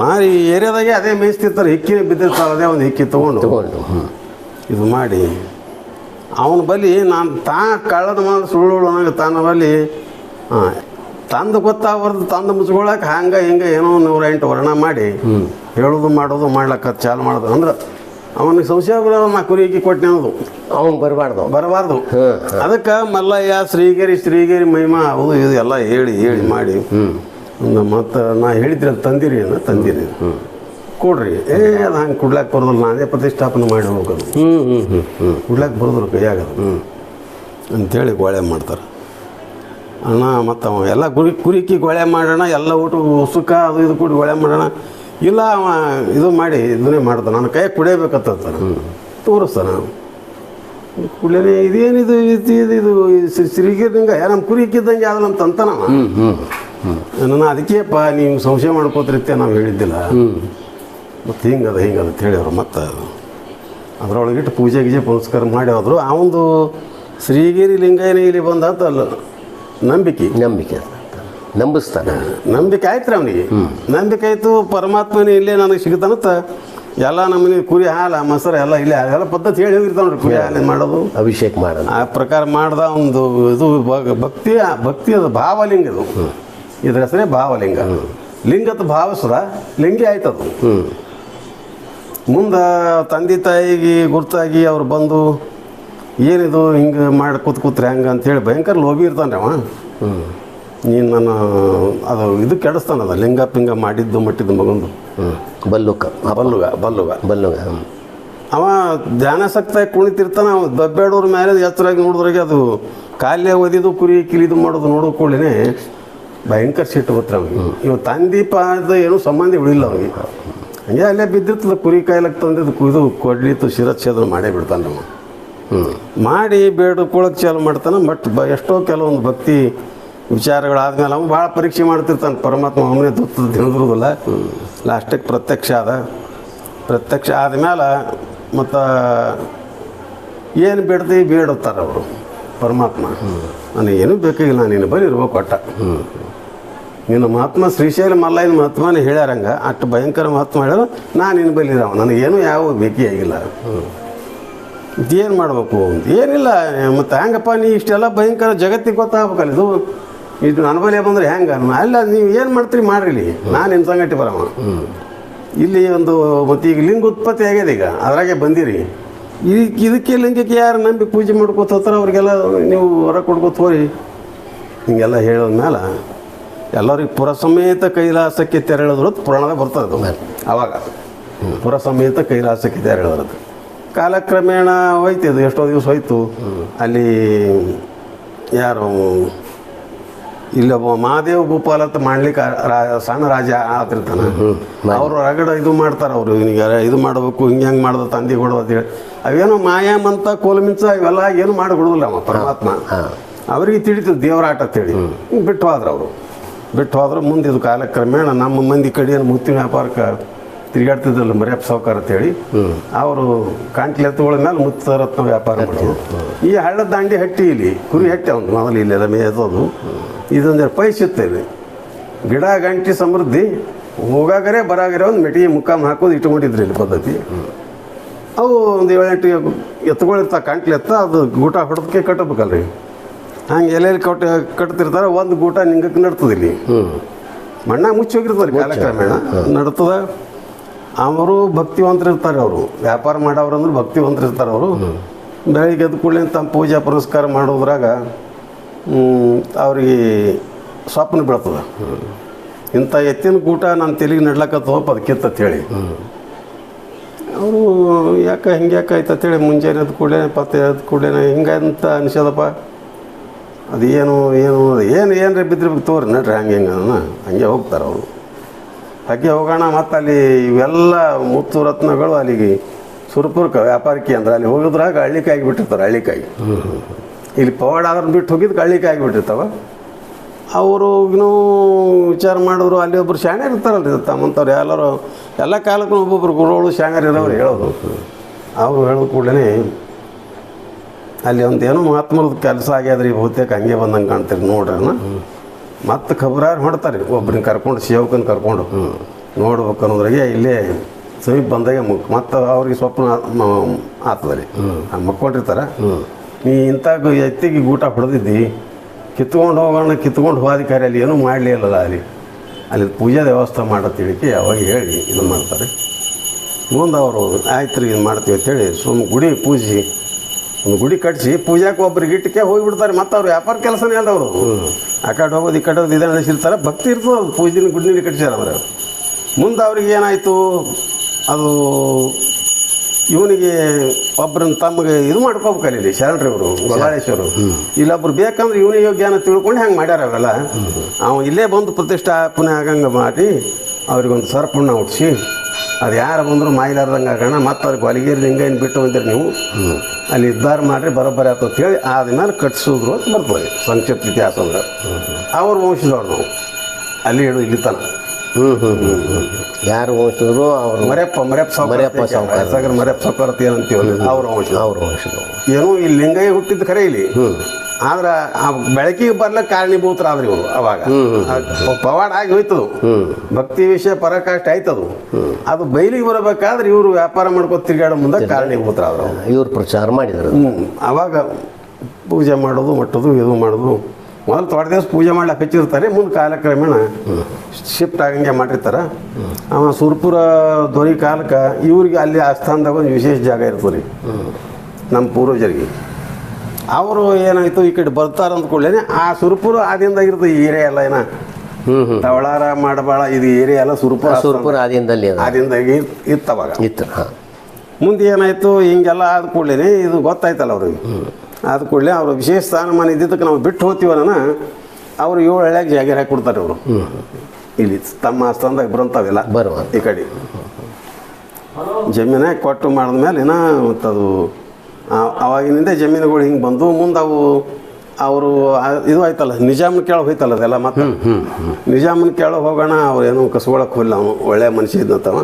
ನಾ ಈ ಏರಿಯಾದಾಗೆ ಅದೇ ಮೇಯಿಸ್ತಿರ್ತಾರೆ ಹಿಕ್ಕಿ ಬಿದ್ದಿರ್ತಾವೆ ಅದೇ ಒಂದು ಹಿಕ್ಕಿ ತೊಗೊಂಡು. ಇದು ಮಾಡಿ. ಅವನ ಬಳಿ ನಾನು ತಾ ಕಳ್ಳದ ಮಾತು ಸುಳ್ಳು ನನಗೆ ತಾನ ಬಲಿ ಹಾಂ ತಂದು ಗೊತ್ತಾಗ್ಬಾರ್ದು ತಂದು ಮುಚ್ಕೊಳಕ್ಕೆ ಹಂಗೆ ಹಿಂಗೆ ಏನೋ ನೂರ ಎಂಟು ವರ್ಣ ಮಾಡಿ ಹೇಳೋದು ಮಾಡೋದು ಮಾಡ್ಲಕ್ಕ ಚಾಲು ಮಾಡೋದು. ಅಂದ್ರೆ ಅವನಿಗೆ ಸಂಶಯ ನಾ ಕುರಿಕಿ ಕೊಟ್ಟೆ ಅನ್ನೋದು. ಅವ್ನು ಬರಬಾರ್ದು. ಬರಬಾರ್ದು. ಅದಕ್ಕೆ ಮಲ್ಲಯ್ಯ ಶ್ರೀಗಿರಿ ಶ್ರೀಗಿರಿ ಮಹಿಮಾ ಅದು ಇದು ಎಲ್ಲ ಹೇಳಿ ಹೇಳಿ ಮಾಡಿ. ಮತ್ತು ನಾ ಹೇಳಿದ್ರೆ ತಂದಿರಿ ಅನ್ನ ತಂದಿರಿ. ಕೊಡ್ರಿ. ಏ ಅದು ಹಂಗೆ ಕೊಡ್ಲಾಕ್ ಬರೋದಿಲ್ಲ. ನಾನೇ ಪ್ರತಿಷ್ಠಾಪನೆ ಮಾಡಿ ಹೋಗೋದು. ಹ್ಞೂ ಹ್ಞೂ ಹ್ಞೂ ಹ್ಞೂ ಕುಡ್ಲಾಕ್ ಬರೋದಿಲ್ಲ ಕೈಯಾಗದು ಅಂತೇಳಿ ಗೋಳೆ ಮಾಡ್ತಾರೆ. ಅಣ್ಣ ಮತ್ತು ಅವ ಎಲ್ಲ ಕುರಿ ಕುರಿಕಿ ಗೋಳೆ ಮಾಡೋಣ ಎಲ್ಲ ಊಟ ಉಸುಕ ಅದು ಇದು ಕೂಡಿ ಗೋಳೆ ಮಾಡೋಣ. ಇಲ್ಲ ಅವ ಇದು ಮಾಡಿ ಇದನ್ನೇ ಮಾಡ್ತಾನೆ. ನನ್ನ ಕೈ ಕುಡಿಯಬೇಕಂತ ತೋರಿಸ್ತಾನ ಕುಡಿಯನೇ ಇದೇನಿದು ಇದು ಇದು ಇದು ಸಿರಿಗಿರ್ದಂಗೆ ನಮ್ಮ ಕುರಿ ಇಕ್ಕಿದ್ದಂಗೆ ಯಾವ್ದು ನಮ್ಮ ತಂತನವ ಹ್ಞೂ ಹ್ಞೂ ಹ್ಞೂ ನನ್ನ ಅದಕ್ಕೆಪ್ಪ ನೀವು ಸಂಶಯ ಮಾಡ್ಕೋತಿರುತ್ತೆ ನಾವು ಹೇಳಿದ್ದಿಲ್ಲ. ಹ್ಞೂ ಮತ್ತು ಹಿಂಗದ ಹಿಂಗದ ಅಂತ ಹೇಳಿದ್ರು. ಮತ್ತು ಅದರೊಳಗಿಟ್ಟು ಪೂಜೆ ಗೀಜೆ ಪುನಸ್ಕಾರ ಮಾಡಿ ಹೋದ್ರು ಆ ಒಂದು ಶ್ರೀಗಿರಿ ಇಲ್ಲಿ ಬಂದ ಅಂತ ಅಲ್ಲ ನಂಬಿಕೆ. ನಂಬಿಕೆ ನಂಬಿಸ್ತಾನೆ. ನಂಬಿಕೆ ಆಯ್ತು ರೀ ಅವನಿಗೆ ನಂಬಿಕೆ ಆಯಿತು ಪರಮಾತ್ಮನೇ ಇಲ್ಲೇ ನನಗೆ ಸಿಗ್ತಾನಂತ. ಎಲ್ಲ ನಮ್ಮನೆ ಕುರಿ ಹಾಲು ಮೊಸರು ಎಲ್ಲ ಇಲ್ಲಿ ಎಲ್ಲ ಪದ್ಧತಿ ಹೇಳಿ ಹೋಗಿರ್ತಾವ ನೋಡ್ರಿ ಕುರಿ ಹಾಲು ಮಾಡೋದು. ಅಭಿಷೇಕ ಮಾಡೋದು. ಆ ಪ್ರಕಾರ ಮಾಡ್ದ ಒಂದು ಇದು ಭಕ್ತಿ ಭಕ್ತಿ ಅದು ಭಾವಲಿಂಗ ಇದು. ಇದ್ರ ಹೆಸರೇ ಭಾವಲಿಂಗ. ಲಿಂಗದ ಭಾವಿಸ್ದ ಲಿಂಗಿ ಆಯ್ತದು. ಹ್ಞೂ ಮುಂದೆ ತಂದೆ ತಾಯಿಗೆ ಗುರ್ತಾಗಿ ಅವ್ರು ಬಂದು ಏನಿದು ಹಿಂಗೆ ಮಾಡಿ ಕೂತ್ ಕೂತ್ರೆ ಹಂಗೆ ಅಂತೇಳಿ ಭಯಂಕರ ಲೋಭಿ ಇರ್ತಾನೆ ಅವ. ಹ್ಞೂ ನೀನು ನನ್ನ ಅದು ಇದು ಕೆಡಿಸ್ತಾನದ ಲಿಂಗ ಪಿಂಗ ಮಾಡಿದ್ದು ಮಟ್ಟಿದ್ದು ಮಗಂದು. ಬಲ್ಲುಕ ಬಲ್ಲುಗ. ಬಲ್ಲುಗ ಬಲ್ಲುಗ. ಅವ ಧ್ಯಾನಾಸಕ್ತಾಗಿ ಕುಣಿತಿರ್ತಾನ ಅವ ದಬ್ಬೆಡೋರ್ ಮೇಲೆ ಎತ್ತರಾಗಿ ನೋಡಿದ್ರಾಗೆ ಅದು ಕಾಲೇ ಒದಿದು ಕುರಿ ಕಿಲಿದು ಮಾಡೋದು ನೋಡೋ ಕೂಡಲೇ ಭಯಂಕರ ಸಿಟ್ಟು ಬತ್ರ ಅವನಿಗೆ. ಇವ ತಂದೀಪ ಪಾದ ಏನು ಸಂಬಂಧ ಉಳಿಲ್ಲ ಅವನಿಗೆ. ಹಂಗೆ ಅಲ್ಲೇ ಬಿದ್ದಿರ್ತದೆ ಕುರಿ ಕಾಯ್ಲಕ್ಕೆ ತಂದಿದ್ದು ಕುಯ್ದು ಕೊಡ್ಲಿತ್ತು ಶಿರಚ್ಛೇದನ ಮಾಡೇ ಬಿಡ್ತಾನೆ ಅವ ಹ್ಞೂ ಮಾಡಿ ಬೇಡ್ಕೊಳಕ್ಕೆ ಚಾಲು ಮಾಡ್ತಾನೆ ಬಟ್ ಬ ಎಷ್ಟೋ ಕೆಲವೊಂದು ಭಕ್ತಿ ವಿಚಾರಗಳಾದ್ಮೇಲೆ ಅವನು ಭಾಳ ಪರೀಕ್ಷೆ ಮಾಡ್ತಿರ್ತಾನೆ. ಪರಮಾತ್ಮ ಅವನೇ ದೊತ್ತದ ತಿಳಿದಿರೋದಿಲ್ಲ ಲಾಸ್ಟಿಗೆ ಪ್ರತ್ಯಕ್ಷ ಆದ. ಪ್ರತ್ಯಕ್ಷ ಆದಮೇಲೆ ಮತ್ತು ಏನು ಬಿಡ್ತಿ ಬೇಡುತ್ತಾರೆ ಅವರು ಪರಮಾತ್ಮ. ನನಗೆ ಏನೂ ಬೇಕಾಗಿಲ್ಲ ನೀನು ನಿನ್ನ ಬರೀ ಇರ್ಬೇಕು ಒಟ್ಟ ನಿನ್ನ ಮಹಾತ್ಮ, ಶ್ರೀಶೈಲ ಮಲ್ಲಯ್ಯನ ಮಹಾತ್ಮನೇ ಹೇಳ್ಯಾರಂಗ, ಅಷ್ಟು ಭಯಂಕರ ಮಹಾತ್ಮ ಹೇಳ್ಯಾರ, ನಾನು ನಿನ್ನ ಬಲ್ಲಿರವ ನನಗೇನು ಯಾವ ಬೇಕೇ ಆಗಿಲ್ಲ. ಇದೇನು ಮಾಡಬೇಕು? ಏನಿಲ್ಲ, ಮತ್ತು ಹೆಂಗಪ್ಪ ನೀ ಇಷ್ಟೆಲ್ಲ ಭಯಂಕರ ಜಗತ್ತಿಗೆ ಗೊತ್ತಾಗಬೇಕಲ್ಲ, ಇದು ಇದು ನನ್ನ ಬಲಿಯ ಬಂದ್ರೆ ಹೆಂಗೆ? ಅಲ್ಲ, ನೀವು ಏನು ಮಾಡ್ತೀರಿ ಮಾಡ್ರಿ ನಾನು ನಿಮ್ಮ ಸಂಗಟಿ ಬರವ. ಇಲ್ಲಿ ಒಂದು, ಮತ್ತು ಈಗ ಲಿಂಗ ಉತ್ಪತ್ತಿ ಆಗ್ಯದ ಈಗ, ಅದರಾಗೆ ಬಂದಿರಿ. ಇದಕ್ಕೆ ಇದಕ್ಕೆ ಲಿಂಗಕ್ಕೆ ಯಾರು ನಂಬಿ ಪೂಜೆ ಮಾಡ್ಕೋತ ಹೋಗ್ತಾರೆ, ಅವ್ರಿಗೆಲ್ಲ ನೀವು ಹೊರ ಕೊಡ್ಕೋತ ಹೋರಿ ಹಿಂಗೆಲ್ಲ ಹೇಳಿದ್ಮೇಲೆ ಎಲ್ಲರಿಗೆ ಪುರಸಮೇತ ಕೈಲಾಸಕ್ಕೆ ತೆರಳಿದ್ರು ಪುರಾಣದ ಪುರಾಣದಾಗ ಬರ್ತದೆ ಅದು. ಅವಾಗ. ಪುರಸಮೇತ ಕೈಲಾಸಕ್ಕೆ ತೆರಳಿದ್ರದ್ದು ಕಾಲಕ್ರಮೇಣ ಹೋಯ್ತು ಅದು ಎಷ್ಟೋ ದಿವಸ ಹೋಯ್ತು. ಅಲ್ಲಿ ಯಾರು ಇಲ್ಲೊಬ್ಬ ಮಹಾದೇವ ಗೋಪಾಲ್ ಅಂತ ಮಾಡ್ಲಿಕ್ಕೆ ಸಣ್ಣ ರಾಜ ಆತಿರ್ತಾನೆ. ಅವರು ರಗಡ ಇದು ಮಾಡ್ತಾರೆ ಅವರು ಇವನಿಗೆ ಇದು ಮಾಡಬೇಕು ಹಿಂಗೆ ಹೆಂಗೆ ಮಾಡ್ದ ತಂದೆ ಕೊಡು ಅಂತೇಳಿ ಅವೇನೋ ಮಾಯಾಮಂತ ಕೋಲಮಿಂಚ ಇವೆಲ್ಲ ಏನು ಮಾಡಿ ಕೊಡೋದಿಲ್ಲ ಅವ ಪರಮಾತ್ಮ. ಅವರಿಗೆ ತಿಳಿತು ದೇವರಾಟ ಅಂತೇಳಿ ಬಿಟ್ಟು ಹೋದ್ರು ಅವರು. ಬಿಟ್ಟು ಹೋದ್ರೆ ಮುಂದೆ ಇದು ಕಾಲಕ್ರಮೇಣ ನಮ್ಮ ಮಂದಿ ಕಡೆಯನ್ನು ಮುತ್ತಿನ ವ್ಯಾಪಾರಕ್ಕೆ ತಿರುಗಾಡ್ತಿದ್ದಲ್ಲ ಮರ್ಯಾಪ್ ಸಾವುಕಾರ ಅಂತೇಳಿ ಅವರು ಕಾಂಟ್ಲಿ ಎತ್ತುಗಳ ಮೇಲೆ ಮುತ್ತ ರತ್ನ ವ್ಯಾಪಾರ ಮಾಡೋದು ಈ ಹಳ್ಳದ ದಾಂಡಿ ಹಟ್ಟಿ ಇಲ್ಲಿ ಕುರಿ ಹಟ್ಟಿ ಅವನು ಮೊದಲು ಇಲ್ಲೆಲ್ಲ ಮೇಯ್ಸೋದು ಇದೊಂದು ಪೈಸೆ ಇತ್ತು ಇಲ್ಲಿ. ಗಿಡ ಗಂಟಿ ಸಮೃದ್ಧಿ ಹೋಗಾಗರೆ ಬರಾಗರೆ ಒಂದು ಮೆಟಿಗೆ ಮುಖಾಮ್ ಹಾಕೋದು ಇಟ್ಕೊಂಡಿದ್ರು ಇಲ್ಲಿ ಪದ್ಧತಿ. ಅವು ಒಂದು ಏಳೆಂಟು ಎತ್ತುಗಳಿರ್ತಾವೆ ಕಾಂಟ್ಲಿ ಎತ್ತ ಅದು ಗೂಟ ಹೊಡೆದಕ್ಕೆ ಕಟ್ಟಬೇಕಲ್ರಿ. ಹಂಗೆ ಎಲ್ಲೆಲ್ಲಿ ಕಟ್ಟ ಕಟ್ತಿರ್ತಾರೆ ಒಂದು ಗೂಟ ನಿಂಗಕ್ಕೆ ನಡ್ತದೆ ಇಲ್ಲಿ. ಮಣ್ಣಾಗ ಮುಚ್ಚಿ ಹೋಗಿರ್ತಾರೆ ಕಾಲಕ್ರಮೇಣ. ನಡ್ತದ. ಅವರು ಭಕ್ತಿವಂತರು ಇರ್ತಾರೆ ಅವರು. ವ್ಯಾಪಾರ ಮಾಡೋರು ಅಂದ್ರೆ ಭಕ್ತಿವಂತರು ಇರ್ತಾರೆ ಅವರು ಬೆಳಗ್ಗೆ ಎದ್ದು ಕೂಡಲೇ ತಮ್ಮ ಪೂಜಾ ಪುರಸ್ಕಾರ ಮಾಡೋದ್ರಾಗ ಅವ್ರಿಗೆ ಸ್ವಪ್ನ ಬೀಳ್ತದ. ಇಂಥ ಎತ್ತಿನ ಕೂಟ ನನ್ನ ತೆಲಿಗೆ ನಡ್ಲಕತ್ತೋಪ ಅದಕ್ಕಿತ್ತ ಹೇಳಿ. ಅವರು ಯಾಕೆ ಹಿಂಗೆ ಯಾಕೆ ಆಯ್ತು ಅಂತೇಳಿ ಮುಂಜಾನೆ ಎದ್ದು ಕೂಡಲೇ ಪತ್ತೆ ಎದ್ದು ಕೂಡಲೇ ಹಿಂಗೆ ಅಂತ ಅನಿಸದಪ್ಪ ಅದು ಏನು ಏನು ಏನು, ಏನ್ರಿ ಬಿದ್ದಿರ್ಬೇಕು ತೋರಿ ನಡ್ರಿ ಹಂಗೆ ಹಿಂಗೆ ಹಂಗೆ ಹೋಗ್ತಾರೆ ಅವರು. ಹಾಗೆ ಹೋಗೋಣ ಮತ್ತು ಅಲ್ಲಿ ಇವೆಲ್ಲ ಮುತ್ತು ರತ್ನಗಳು ಅಲ್ಲಿಗೆ ಸುರಪುರಕ್ಕೆ ವ್ಯಾಪಾರಕ್ಕೆ ಅಂದ್ರೆ ಅಲ್ಲಿ ಹೋಗಿದ್ರಾಗ ಹಳ್ಳಿಕಾಯಿ ಬಿಟ್ಟಿರ್ತಾರೆ ಹಳ್ಳಿಕಾಯಿ. ಇಲ್ಲಿ ಪವಾಡ ಅದನ್ನು ಬಿಟ್ಟು ಹೋಗಿದ್ದು ಹಳ್ಳಿಕಾಯಿ ಬಿಟ್ಟಿರ್ತಾವ. ಅವರು ಇನ್ನೂ ವಿಚಾರ ಮಾಡೋರು ಅಲ್ಲಿ ಒಬ್ಬರು ಶಾಣ್ಯರು ಇರ್ತಾರಲ್ರಿ ತಮ್ಮಂಥವ್ರು ಎಲ್ಲರೂ ಎಲ್ಲ ಕಾಲಕ್ಕೂ ಒಬ್ಬೊಬ್ರು ಗುರುಗಳು, ಶಾಣ್ಯರು ಇರೋರು ಹೇಳೋದು. ಅವರು ಹೇಳಿದ ಕೂಡಲೇ ಅಲ್ಲಿ ಒಂದು ಏನೋ ಮಹಾತ್ಮರದ ಕೆಲಸ ಆಗ್ಯಾದ್ರಿ ಬಹುತೇಕ ಹಂಗೆ ಬಂದಂಗೆ ಕಾಣ್ತೀರಿ ನೋಡ್ರಿ ಮತ್ತೆ ಖಬರಾರು ಹೊಡ್ತಾರೆ ಒಬ್ಬರನ್ನ ಕರ್ಕೊಂಡು ಸೇವಕನ ಕರ್ಕೊಂಡು. ನೋಡ್ಬೇಕು ಅನ್ನೋದ್ರಾಗೆ ಇಲ್ಲೇ ಸಮೀಪ ಬಂದಾಗ ಮುಕ್ ಮತ್ತು ಅವ್ರಿಗೆ ಸ್ವಪ್ನ ಮ- ಆತದ್ರಿ. ಮಕ್ಕೊಂಡಿರ್ತಾರೆ. ನೀ ಇಂಥ ಎತ್ತಿಗೆ ಊಟ ಹೊಡೆದಿದ್ದಿ, ಕಿತ್ಕೊಂಡು ಹೋಗೋಣ, ಕಿತ್ಕೊಂಡು ಕಾರ್ಯ ಅಲ್ಲಿ ಏನೂ ಮಾಡಲಿ ಇಲ್ಲಲ್ಲ ಅಲ್ಲಿ. ಅಲ್ಲಿ ಪೂಜಾ ವ್ಯವಸ್ಥೆ ಮಾಡತ್ತಿಳಿಕೆ ಅವಾಗ ಹೇಳಿ ಇದು ಮಾಡ್ತಾರೆ. ಮುಂದೆ ಅವರು ಆಯ್ತು ರೀ ಇದು ಮಾಡ್ತೀವಿ ಅಂತೇಳಿ ಸುಮ್ಮ ಗುಡಿ ಪೂಜೆ ಒಂದು ಗುಡಿ ಕಟ್ಟಿಸಿ ಪೂಜಾಕ್ಕೆ ಒಬ್ರಿಗೆ ಇಟ್ಟಕ್ಕೆ ಹೋಗಿಬಿಡ್ತಾರೆ ಮತ್ತೆ ಅವ್ರು ವ್ಯಾಪಾರ ಕೆಲಸನೇ ಅಲ್ಲ ಅವರು. ಆ ಕಡೆ ಹೋಗೋದು ಈ ಕಡೆ ಹೋಗೋದು ಇದೇ ನಡೆಸಿರ್ತಾರೆ ಭಕ್ತಿ ಇರ್ತದೆ ಅದು ಪೂಜಿನ ಗುಡಿನಲ್ಲಿ ಕಟ್ಟಿಸ್ಯಾರ ಅವರು. ಮುಂದೆ ಅವ್ರಿಗೆ ಏನಾಯಿತು ಅದು ಇವನಿಗೆ ಒಬ್ಬರನ್ನ ತಮಗೆ ಇದು ಮಾಡ್ಕೋಬೇಕಲ್ಲ ಇಲ್ಲಿ ಶರಣರಿ ಅವರು ಗೊಲ್ಲಾಳೇಶ್ವರು ಇಲ್ಲೊಬ್ರು ಬೇಕಂದ್ರೆ ಇವನಿಗೆ ಯೋಗ್ಯನ ತಿಳ್ಕೊಂಡು ಹೆಂಗೆ ಮಾಡ್ಯಾರ ಅವೆಲ್ಲ ಅವ ಇಲ್ಲೇ ಬಂದು ಪ್ರತಿಷ್ಠಾಪನೆ ಆಗಂಗೆ ಮಾಡಿ ಅವ್ರಿಗೊಂದು ಸರ್ಪಣ್ಣ ಹುಟ್ಟಿಸಿ ಅದು ಯಾರು ಬಂದರೂ ಮಾಯಿಲಾರ್ದಂಗೆ ಆಗೋಣ ಮತ್ತು ಅವ್ರಿಗೆ ಹೊಲಿಗೇರಿ ಏನು ಬಿಟ್ಟು ಬಂದಿರಿ ನೀವು? ಅಲ್ಲಿ ಇದ್ದಾರು ಮಾಡಿರಿ ಬರೋಬ್ಬರಿ ಆಯ್ತು ಅಂತೇಳಿ ಆದ್ಮೇಲೆ ಕಟ್ಸಿದ್ರು ಅಂತ ಬರ್ತದೆ ಸಂಕ್ಷಿಪ್ತ ಇತಿಹಾಸ ಅಂದ್ರೆ. ಅವ್ರ ವಂಶದವ್ರು ನಾವು. ಅಲ್ಲಿ ಹಿಡಿದು ಇಲ್ಲಿ ತನಕ. ಹ್ಞೂ ಹ್ಞೂ ಹ್ಞೂ ಹ್ಞೂ ಯಾರು ವಂಶದ್ರು ಅವ್ರು ಮರೆಯಪ್ಪ ಮರೆಯಪ್ಪ ಮರೆಯಪ್ಪ ಸಾವ್ಕಾರ. ಸಾಗರ ಮರೆಯಪ್ಪ ಸಾವುಕಾರತಿ ಏನಂತೀವಲ್ಲ ಅವ್ರ ವಂಶ ಅವ್ರ ವಂಶದವ್ರು. ಏನೋ ಇಲ್ಲಿ ಲಿಂಗಯ್ಯ ಹುಟ್ಟಿದ್ದು ಕರೆ ಇಲ್ಲಿ. ಆದ್ರೆ ಆ ಬೆಳಕಿಗೆ ಬರ್ಲಿಕ್ಕೆ ಕಾರಣೀಭೂತರಾದ್ರಿ ಇವರು ಅವಾಗ. ಪವಾಡ ಆಗಿ ಹೋಯ್ತದು. ಭಕ್ತಿ ವಿಷಯ ಪರಕಾಷ್ಟ ಆಯ್ತದು. ಅದು ಬೈಲಿಗೆ ಬರಬೇಕಾದ್ರೆ ಇವರು ವ್ಯಾಪಾರ ಮಾಡ್ಕೊತ ತಿರ್ಗಾಡೋ ಮುಂದೆ ಕಾರಣೀಭೂತರಾದ್ರು ಇವ್ರು ಪ್ರಚಾರ ಮಾಡಿದ್ರು ಅವಾಗ ಪೂಜೆ ಮಾಡೋದು ಮಟ್ಟದು ಇದು ಮಾಡೋದು. ಮೊದಲು ತೋಟ ದಿವಸ ಪೂಜೆ ಮಾಡ್ಲಿಕ್ಕೆ ಹಚ್ಚಿರ್ತಾರೆ. ಮುಂದೆ ಕಾಲಕ್ರಮೇಣ ಶಿಫ್ಟ್ ಆಗಂಗೆ ಮಾಡಿರ್ತಾರೆ. ಅವ ಸುರ್ಪುರ ದೊರೆ ಕಾಲಕ್ಕೆ ಇವ್ರಿಗೆ ಅಲ್ಲಿ ಆಸ್ಥಾನದಾಗ ಒಂದು ವಿಶೇಷ ಜಾಗ ಇರ್ತದೆ ರೀ ನಮ್ಮ ಪೂರ್ವಜರಿಗೆ. ಅವರು ಏನಾಯ್ತು ಈ ಕಡೆ ಬರ್ತಾರೆ ಅಂದ್ಕೊಳ್ಳೇನೆ ಆ ಸುರ್ಪುರ ಆದಿಂದ ಇರ್ತದೆ ಈ ಏರಿಯಾ ಎಲ್ಲ ಏನ? ತವಳಾರ ಮಾಡಬಾಳ ಇದು ಏರಿಯಾ ಎಲ್ಲ ಸುರ್ಪುರ ಸುರ್ಪುರ ಆದಿಂದಲ್ಲಿ ಆದಿಂದಾಗಿ ಆದಿಂದ ಇತ್ತವಾಗ. ಇತ್ತು ಮುಂದೆ ಏನಾಯಿತು ಹಿಂಗೆಲ್ಲ ಆದ ಕೂಡಲೇ ಇದು ಗೊತ್ತಾಯ್ತಲ್ಲ ಅವ್ರಿಗೆ. ಆದ ಕೂಡಲೇ ಅವರು ವಿಶೇಷ ಸ್ಥಾನಮಾನ ಇದ್ದಿದ್ದಕ್ಕೆ ನಾವು ಬಿಟ್ಟು ಹೋಗ್ತೀವನ ಅವರು ಏಳು ಹಳ್ಳಿಯಾಗ ಜಾಗೀರ್ ಹಾಕಿ ಕೊಡ್ತಾರೆ ಅವರು. ಇಲ್ಲಿ ತಮ್ಮ ಸ್ಥಾನದಾಗ ಬರಂತಾವೆಲ್ಲ. ಬರುವ. ಈ ಕಡೆ. ಜಮೀನ ಕೊಟ್ಟು ಮಾಡಿದ್ಮೇಲೆ ಏನೋ ಮತ್ತದು ಅವಾಗಿನಿಂದ ಜಮೀನುಗಳು ಹಿಂಗೆ ಬಂದು ಮುಂದೆ ಅವು ಅವರು ಇದು ಆಯ್ತಲ್ಲ ನಿಜಾಮನ ಕೇಳೋ ಹೋಯ್ತಲ್ಲ ಅದೆಲ್ಲ ಮತ್ತೆ? ನಿಜಾಮನ ಕೇಳೋ ಹೋಗೋಣ ಅವ್ರು ಏನು ಕಸ್ಕೊಳಕ್ಕೆ ಹೋಗಿಲ್ಲ ಅವನು ಒಳ್ಳೆ ಮನುಷ್ಯ ಇದ್ನಂತವ.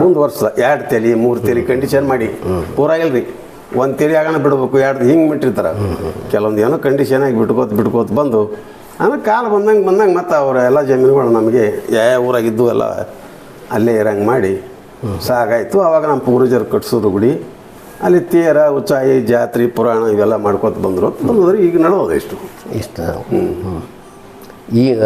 ಮುಂದೆ ವರ್ಷ ಎರಡು ತಲೆ ಮೂರು ತಲೆ ಕಂಡೀಷನ್ ಮಾಡಿ. ಪೂರ ಇಲ್ರಿ ಒಂದು ತಲೆ ಆಗೋಣ ಬಿಡ್ಬೇಕು ಎರಡು ಹಿಂಗೆ ಬಿಟ್ಟಿರ್ತಾರೆ. ಕೆಲವೊಂದು ಏನೋ ಕಂಡೀಷನ್ ಆಗಿ ಬಿಟ್ಕೋತ ಬಿಟ್ಕೋತ ಬಂದು ಆಮೇಲೆ ಕಾಲ ಬಂದಂಗೆ ಬಂದಂಗೆ ಮತ್ತೆ ಅವರ ಎಲ್ಲ ಜಮೀನುಗಳು ನಮಗೆ ಯಾವ ಊರಾಗಿದ್ದು ಎಲ್ಲ ಅಲ್ಲೇ ಇರಂಗೆ ಮಾಡಿ ಸಾಗಾಯಿತು. ಆವಾಗ ನಮ್ಮ ಪೂರ್ವಜರು ಕಟ್ಸೋದು ಗುಡಿ. ಅಲ್ಲಿ ತೇರ ಉಚ್ಚಾಯಿ ಜಾತ್ರೆ ಪುರಾಣ ಇವೆಲ್ಲ ಮಾಡ್ಕೊತ ಬಂದರು. ಬಂದ್ರೆ ಈಗ ನಡೆಯೋದು ಇಷ್ಟು. ಇಷ್ಟ. ಹ್ಞೂ ಈಗ